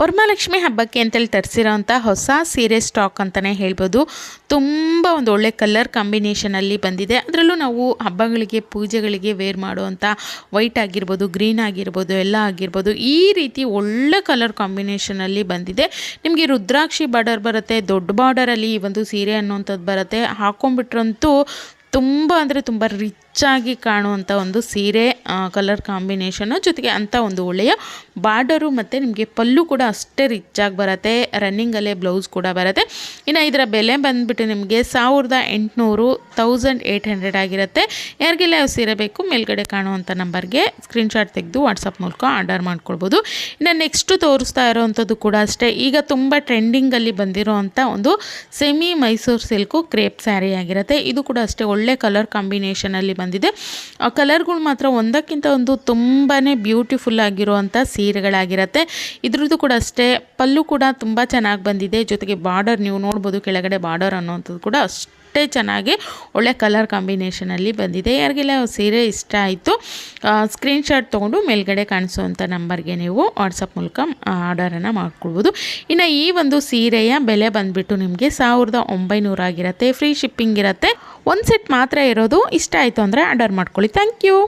ವರಮಹಾಲಕ್ಷ್ಮಿ ಹಬ್ಬಕ್ಕೆ ಅಂತೇಳಿ ತರಿಸಿರೋಂಥ ಹೊಸ ಸೀರೆ ಸ್ಟಾಕ್ ಅಂತಲೇ ಹೇಳ್ಬೋದು. ತುಂಬ ಒಂದು ಒಳ್ಳೆ ಕಲರ್ ಕಾಂಬಿನೇಷನಲ್ಲಿ ಬಂದಿದೆ. ಅದರಲ್ಲೂ ನಾವು ಹಬ್ಬಗಳಿಗೆ, ಪೂಜೆಗಳಿಗೆ ವೇರ್ ಮಾಡುವಂಥ ವೈಟ್ ಆಗಿರ್ಬೋದು ಗ್ರೀನ್ ಆಗಿರ್ಬೋದು, ಎಲ್ಲ ಆಗಿರ್ಬೋದು, ಈ ರೀತಿ ಒಳ್ಳೆ ಕಲರ್ ಕಾಂಬಿನೇಷನಲ್ಲಿ ಬಂದಿದೆ. ನಿಮಗೆ ರುದ್ರಾಕ್ಷಿ ಬಾರ್ಡರ್ ಬರುತ್ತೆ, ದೊಡ್ಡ ಬಾರ್ಡರಲ್ಲಿ ಈ ಒಂದು ಸೀರೆ ಅನ್ನುವಂಥದ್ದು ಬರುತ್ತೆ. ಹಾಕೊಂಡ್ಬಿಟ್ರಂತೂ ತುಂಬ ಅಂದರೆ ತುಂಬ ರಿಚ್ಚಾಗಿ ಕಾಣುವಂಥ ಒಂದು ಸೀರೆ ಕಲರ್ ಕಾಂಬಿನೇಷನ್ನು ಜೊತೆಗೆ ಅಂಥ ಒಂದು ಒಳ್ಳೆಯ ಬಾರ್ಡರು ಮತ್ತು ನಿಮಗೆ ಪಲ್ಲು ಕೂಡ ಅಷ್ಟೇ ರಿಚ್ಚಾಗಿ ಬರುತ್ತೆ ರನ್ನಿಂಗಲ್ಲೇ ಬ್ಲೌಸ್ ಕೂಡ ಬರುತ್ತೆ. ಇನ್ನು ಇದರ ಬೆಲೆ ಬಂದುಬಿಟ್ಟು ನಿಮಗೆ ಸಾವಿರದ ಎಂಟುನೂರು ತೌಸಂಡ್ ಏಯ್ಟ್ ಹಂಡ್ರೆಡ್ ಆಗಿರುತ್ತೆ. ಯಾರಿಗೆಲ್ಲ ಯಾವ ಸೀರೆ ಬೇಕು ಮೇಲ್ಗಡೆ ಕಾಣುವಂಥ ನಂಬರ್ಗೆ ಸ್ಕ್ರೀನ್ಶಾಟ್ ತೆಗೆದು ವಾಟ್ಸಪ್ ಮೂಲಕ ಆರ್ಡರ್ ಮಾಡ್ಕೊಳ್ಬೋದು. ಇನ್ನು ನೆಕ್ಸ್ಟು ತೋರಿಸ್ತಾ ಇರೋವಂಥದ್ದು ಕೂಡ ಅಷ್ಟೇ. ಈಗ ತುಂಬ ಟ್ರೆಂಡಿಂಗಲ್ಲಿ ಬಂದಿರೋವಂಥ ಒಂದು semi Mysore silk crepe sari ಆಗಿರುತ್ತೆ. ಇದು ಕೂಡ ಅಷ್ಟೇ ಒಳ್ಳೆ ಕಲರ್ ಕಾಂಬಿನೇಷನಲ್ಲಿ ಬಂದಿದೆ ಆ ಕಲರ್ಗಳು ಮಾತ್ರ ಒಂದಕ್ಕಿಂತ ಒಂದು ತುಂಬಾ ಬ್ಯೂಟಿಫುಲ್ ಆಗಿರುವಂಥ ಸೀರೆಗಳಾಗಿರುತ್ತೆ. ಇದ್ರದ್ದು ಕೂಡ ಅಷ್ಟೇ, ಪಲ್ಲು ಕೂಡ ತುಂಬ ಚೆನ್ನಾಗಿ ಬಂದಿದೆ. ಜೊತೆಗೆ ಬಾರ್ಡರ್ ನೀವು ನೋಡ್ಬೋದು, ಕೆಳಗಡೆ ಬಾರ್ಡರ್ ಅನ್ನೋಂಥದ್ದು ಕೂಡ ಅಷ್ಟೇ ಚೆನ್ನಾಗಿ ಒಳ್ಳೆ ಕಲರ್ ಕಾಂಬಿನೇಷನಲ್ಲಿ ಬಂದಿದೆ. ಯಾರಿಗೆಲ್ಲ ಸೀರೆ ಇಷ್ಟ ಆಯಿತು ಸ್ಕ್ರೀನ್ಶಾಟ್ ತೊಗೊಂಡು ಮೇಲ್ಗಡೆ ಕಾಣಿಸುವಂಥ ನಂಬರ್ಗೆ ನೀವು ವಾಟ್ಸಪ್ ಮೂಲಕ ಆರ್ಡರನ್ನು ಮಾಡ್ಕೊಳ್ಬೋದು. ಇನ್ನು ಈ ಒಂದು ಸೀರೆಯ ಬೆಲೆ ಬಂದುಬಿಟ್ಟು ನಿಮಗೆ ಸಾವಿರದ ಒಂಬೈನೂರ ಆಗಿರುತ್ತೆ ಫ್ರೀ ಶಿಪ್ಪಿಂಗ್ ಇರುತ್ತೆ. ಒಂದು ಸೆಟ್ ಮಾತ್ರ ಇರೋದು ಇಷ್ಟ ಆಯಿತು ಅಂದರೆ ಆರ್ಡರ್ ಮಾಡ್ಕೊಳ್ಳಿ. Thank you